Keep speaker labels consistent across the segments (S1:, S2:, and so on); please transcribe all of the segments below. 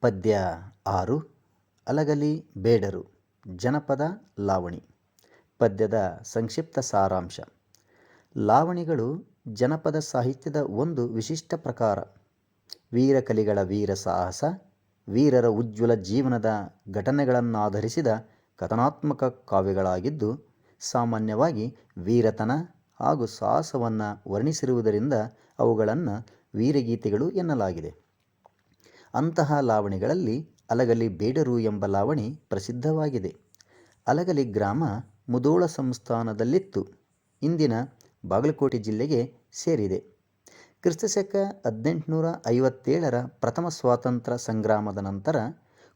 S1: ಪದ್ಯ ಆರು, ಅಲಗಲಿ ಬೇಡರು, ಜನಪದ ಲಾವಣಿ. ಪದ್ಯದ ಸಂಕ್ಷಿಪ್ತ ಸಾರಾಂಶ. ಲಾವಣಿಗಳು ಜನಪದ ಸಾಹಿತ್ಯದ ಒಂದು ವಿಶಿಷ್ಟ ಪ್ರಕಾರ. ವೀರಕಲಿಗಳ ವೀರ ಸಾಹಸ, ವೀರರ ಉಜ್ವಲ ಜೀವನದ ಘಟನೆಗಳನ್ನಾಧರಿಸಿದ ಕಥನಾತ್ಮಕ ಕಾವ್ಯಗಳಾಗಿದ್ದು, ಸಾಮಾನ್ಯವಾಗಿ ವೀರತನ ಹಾಗೂ ಸಾಹಸವನ್ನು ವರ್ಣಿಸಿರುವುದರಿಂದ ಅವುಗಳನ್ನು ವೀರಗೀತೆಗಳು ಎನ್ನಲಾಗಿದೆ. ಅಂತಹ ಲಾವಣಿಗಳಲ್ಲಿ ಅಲಗಲಿ ಬೇಡರು ಎಂಬ ಲಾವಣಿ ಪ್ರಸಿದ್ಧವಾಗಿದೆ. ಅಲಗಲಿ ಗ್ರಾಮ ಮುದೋಳ ಸಂಸ್ಥಾನದಲ್ಲಿತ್ತು. ಇಂದಿನ ಬಾಗಲಕೋಟೆ ಜಿಲ್ಲೆಗೆ ಸೇರಿದೆ. ಕ್ರಿಸ್ತಶಕ ಹದಿನೆಂಟುನೂರ ಐವತ್ತೇಳರ ಪ್ರಥಮ ಸ್ವಾತಂತ್ರ್ಯ ಸಂಗ್ರಾಮದ ನಂತರ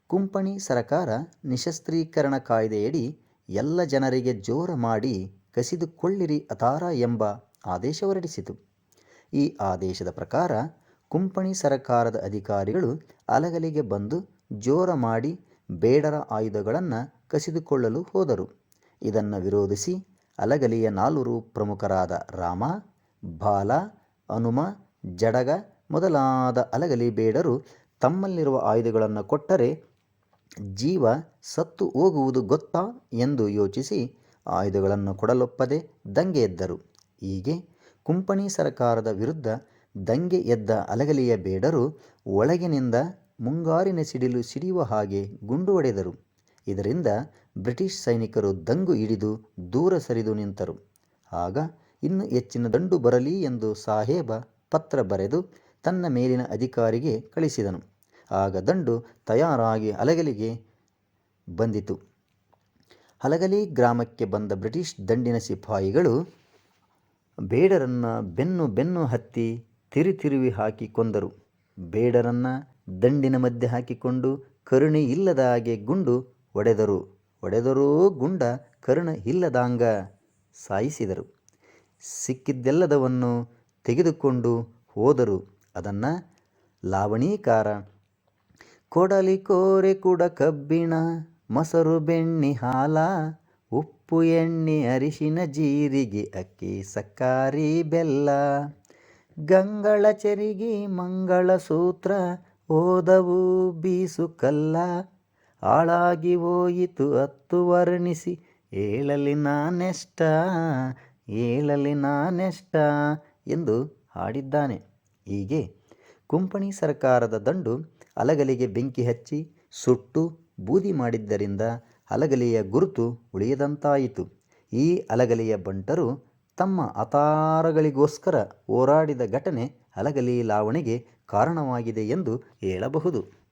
S1: ಕುಂಪಣಿ ಸರಕಾರ ನಿಶಸ್ತ್ರೀಕರಣ ಕಾಯ್ದೆಯಡಿ ಎಲ್ಲ ಜನರಿಗೆ ಜೋರ ಮಾಡಿ ಕಸಿದುಕೊಳ್ಳಿರಿ ಅತಾರ ಎಂಬ ಆದೇಶ ಹೊರಡಿಸಿತು. ಈ ಆದೇಶದ ಪ್ರಕಾರ ಕುಂಪಣಿ ಸರಕಾರದ ಅಧಿಕಾರಿಗಳು ಅಲಗಲಿಗೆ ಬಂದು ಜೋರ ಮಾಡಿ ಬೇಡರ ಆಯುಧಗಳನ್ನು ಕಸಿದುಕೊಳ್ಳಲು ಹೋದರು. ಇದನ್ನು ವಿರೋಧಿಸಿ ಅಲಗಲಿಯ ನಾಲ್ವರು ಪ್ರಮುಖರಾದ ರಾಮ, ಬಾಲ, ಹನುಮ, ಜಡಗ ಮೊದಲಾದ ಅಲಗಲಿ ಬೇಡರು ತಮ್ಮಲ್ಲಿರುವ ಆಯುಧಗಳನ್ನು ಕೊಟ್ಟರೆ ಜೀವ ಸತ್ತು ಹೋಗುವುದು ಗೊತ್ತಾ ಎಂದು ಯೋಚಿಸಿ ಆಯುಧಗಳನ್ನು ಕೊಡಲೊಪ್ಪದೆ ದಂಗೆ ಎದ್ದರು. ಹೀಗೆ ಕುಂಪಣಿ ಸರಕಾರದ ವಿರುದ್ಧ ದಂಗೆ ಎದ್ದ ಅಲಗಲಿಯ ಬೇಡರು ಒಳಗಿನಿಂದ ಮುಂಗಾರಿನ ಸಿಡಿಲು ಸಿಡಿಯುವ ಹಾಗೆ ಗುಂಡು ಹೊಡೆದರು ಇದರಿಂದ ಬ್ರಿಟಿಷ್ ಸೈನಿಕರು ದಂಗು ಹಿಡಿದು ದೂರ ಸರಿದು ನಿಂತರು. ಆಗ ಇನ್ನು ಹೆಚ್ಚಿನ ದಂಡು ಬರಲಿ ಎಂದು ಸಾಹೇಬ ಪತ್ರ ಬರೆದು ತನ್ನ ಮೇಲಿನ ಅಧಿಕಾರಿಗೆ ಕಳಿಸಿದನು. ಆಗ ದಂಡು ತಯಾರಾಗಿ ಅಲಗಲಿಗೆ ಬಂದಿತು. ಹಲಗಲಿ ಗ್ರಾಮಕ್ಕೆ ಬಂದ ಬ್ರಿಟಿಷ್ ದಂಡಿನ ಸಿಪಾಯಿಗಳು ಬೇಡರನ್ನು ಬೆನ್ನು ಬೆನ್ನು ಹತ್ತಿ ತಿರು ತಿರುವಿ ಹಾಕಿ ಕೊಂದರು ಬೇಡರನ್ನ ದಂಡಿನ ಮಧ್ಯೆ ಹಾಕಿಕೊಂಡು ಕರುಣೆ ಇಲ್ಲದ ಹಾಗೆ ಗುಂಡು ಒಡೆದರು. ಒಡೆದರೂ ಗುಂಡ ಕರುಣ ಇಲ್ಲದಾಂಗ ಸಾಯಿಸಿದರು. ಸಿಕ್ಕಿದ್ದೆಲ್ಲದವನ್ನು ತೆಗೆದುಕೊಂಡು ಹೋದರು. ಅದನ್ನು ಲಾವಣೀಕಾರ, ಕೊಡಲಿ ಕೋರೆ ಕೂಡ ಕಬ್ಬಿಣ, ಮೊಸರು ಬೆಣ್ಣೆ ಹಾಲ, ಉಪ್ಪು ಎಣ್ಣೆ ಅರಿಶಿನ ಜೀರಿಗೆ, ಅಕ್ಕಿ ಸಕ್ಕಾರಿ ಬೆಲ್ಲ. ಗಂಗಳ ಚೆರಿಗಿ ಮಂಗಳ ಸೂತ್ರ ಓದವು ಬೀಸು ಕಲ್ಲ ಹಾಳಾಗಿ ಹೋಯಿತು ಹತ್ತು ವರ್ಣಿಸಿ, ಏಳಲಿ ನಾನೆಷ್ಟ ಏಳಲಿ ನಾನೆಷ್ಟ ಎಂದು ಹಾಡಿದ್ದಾನೆ. ಹೀಗೆ ಕುಂಪಣಿ ಸರ್ಕಾರದ ದಂಡು ಅಲಗಲಿಗೆ ಬೆಂಕಿ ಹಚ್ಚಿ, ಸುಟ್ಟು, ಬೂದಿ ಮಾಡಿದ್ದರಿಂದ ಅಲಗಲಿಯ ಗುರುತು ಉಳಿಯದಂತಾಯಿತು. ಈ ಅಲಗಲಿಯ ಬಂಟರು ತಮ್ಮ ಅತಾರಗಳಿಗೋಸ್ಕರ ಹೋರಾಡಿದ ಘಟನೆ ಅಲಗಲಿ ಲಾವಣಿಗೆ ಕಾರಣವಾಗಿದೆ ಎಂದು ಹೇಳಬಹುದು.